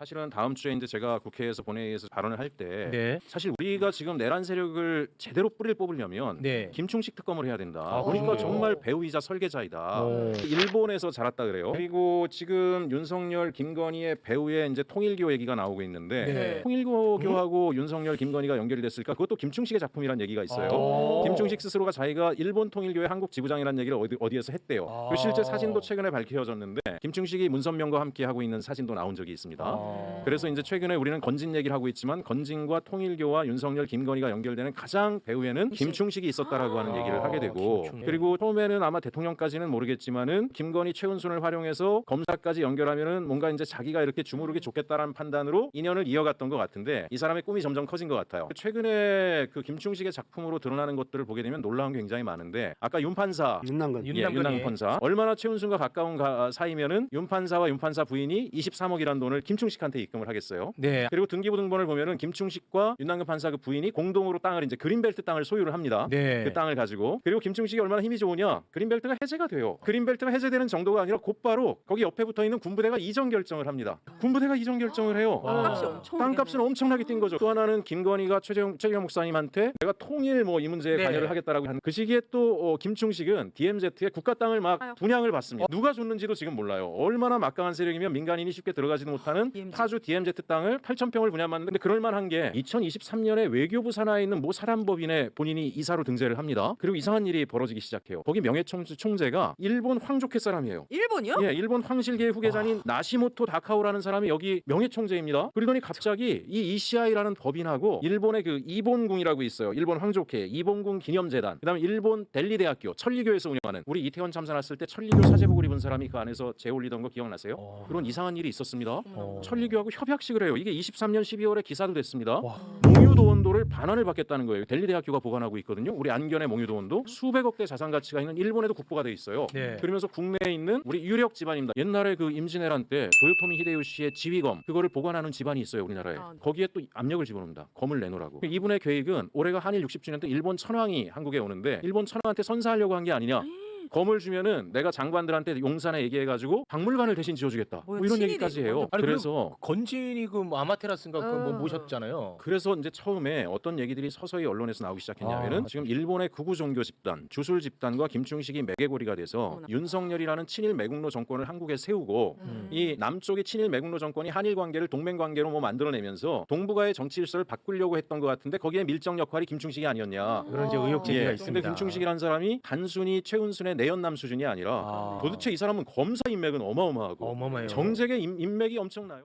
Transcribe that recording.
사실은 다음 주에 이제 제가 국회에서 본회의에서 발언을 할 때 네. 사실 우리가 지금 내란 세력을 제대로 뿌리를 뽑으려면 네. 김충식 특검을 해야 된다. 아, 그래요? 정말 배우이자 설계자이다. 오. 일본에서 자랐다 그래요. 그리고 지금 윤석열, 김건희의 배우의 이제 통일교 얘기가 나오고 있는데 네. 통일교하고 윤석열, 김건희가 연결이 됐을까? 그것도 김충식의 작품이라는 얘기가 있어요. 아. 김충식 스스로가 자기가 일본 통일교의 한국 지부장이라는 얘기를 어디, 어디에서 했대요. 아. 그 실제 사진도 최근에 밝혀졌는데 김충식이 문선명과 함께 하고 있는 사진도 나온 적이 있습니다. 아. 그래서 이제 최근에 우리는 건진 얘기를 하고 있지만 건진과 통일교와 윤석열, 김건희가 연결되는 가장 배후에는 김충식이 있었다라고 하는 얘기를 하게 되고 김충식. 그리고 처음에는 아마 대통령까지는 모르겠지만은 김건희, 최은순을 활용해서 검사까지 연결하면은 뭔가 이제 자기가 이렇게 주무르기 좋겠다라는 판단으로 인연을 이어갔던 것 같은데 이 사람의 꿈이 점점 커진 것 같아요. 최근에 그 김충식의 작품으로 드러나는 것들을 보게 되면 놀라운 게 굉장히 많은데 아까 윤 판사 윤남근 윤- 예, 윤남근이. 윤남근 판사 얼마나 최은순과 가까운 가- 사이면은 윤 판사와 윤 판사 부인이 23억이라는 돈을 김충식 한테 입금을 하겠어요. 네. 그리고 등기부등본을 보면은 김충식과 윤남근 판사 그 부인이 공동으로 땅을 이제 그린벨트 땅을 소유를 합니다. 네. 그 땅을 가지고 그리고 김충식이 얼마나 힘이 좋으냐 그린벨트가 해제가 돼요 그린벨트가 해제되는 정도가 아니라 곧바로 거기 옆에 붙어 있는 군부대가 이전 결정을 합니다 군부대가 이전 결정을 해요 와. 땅값이 엄청 땅값은 엄청나게 뛴 거죠 또 하나는 김건희가 최재형, 최재형 목사님한테 내가 통일 뭐 이 문제에 네. 관여를 하겠다라고 하는 그 시기에 또 어, 김충식은 DMZ에 국가 땅을 막. 분양을 받습니다 누가 줬는지도 지금 몰라요 얼마나 막강한 세력이면 민간인이 쉽게 들어가지도 못하는 DMZ. 파주 DMZ 땅을 8천 평을 분양받는데 그럴 만한 게 2023년에 외교부 산하에 있는 모 사람법인에 본인이 이사로 등재를 합니다. 그리고 이상한 일이 벌어지기 시작해요. 거기 명예총수 총재가 일본 황족회 사람이에요. 일본이요? 예, 일본 황실계 후계자인 나시모토 다카오라는 사람이 여기 명예총재입니다. 그러더니 갑자기 이 ECI라는 법인하고 일본의 그 이본궁이라고 있어요. 일본 황족회 이본궁 기념재단. 그다음에 일본 델리 대학교 천리교에서 운영하는 우리 이태원 참사 났을 때 천리교 사제복을 입은 사람이 그 안에서 재올리던 거 기억나세요? 어. 그런 이상한 일이 있었습니다. 어. 천리교하고 협약식을 해요. 이게 23년 12월에 기사도 됐습니다. 와. 몽유도원도를 반환을 받겠다는 거예요. 델리 대학교가 보관하고 있거든요. 우리 안견의 몽유도원도 수백억 대 자산 가치가 있는 일본에도 국보가 돼 있어요. 네. 그러면서 국내에 있는 우리 유력 집안입니다. 옛날에 그 임진왜란 때 도요토미 히데요시의 지휘검 그거를 보관하는 집안이 있어요 우리나라에. 아, 네. 거기에 또 압력을 집어넣습니다. 검을 내놓으라고. 이분의 계획은 올해가 한일 60주년 때 일본 천황이 한국에 오는데 일본 천황한테 선사하려고 한 게 아니냐. 검을 주면은 내가 장관들한테 용산에 얘기해가지고 박물관을 대신 지어주겠다. 뭐 뭐야, 이런 친일이 얘기까지 해요. 아니, 그래서 건진이 그 뭐 아마테라스인가 그뭐 어. 모셨잖아요. 그래서 이제 처음에 어떤 얘기들이 서서히 언론에서 나오기 시작했냐면은 아. 지금 일본의 구구 종교 집단 주술 집단과 김충식이 매개고리가 돼서 어머나. 윤석열이라는 친일 매국노 정권을 한국에 세우고 음. 이 남쪽의 친일 매국노 정권이 한일 관계를 동맹 관계로 뭐 만들어내면서 동북아의 정치 질서를 바꾸려고 했던 것 같은데 거기에 밀정 역할이 김충식이 아니었냐. 그런 이제 의혹 제기가 예, 있습니다. 근데 김충식이라는 사람이 단순히 최은순의 내연남 수준이 아니라 아. 도대체 이 사람은 검사 인맥은 어마어마하고 어마어마해요. 정책의 인- 인맥이 엄청나요.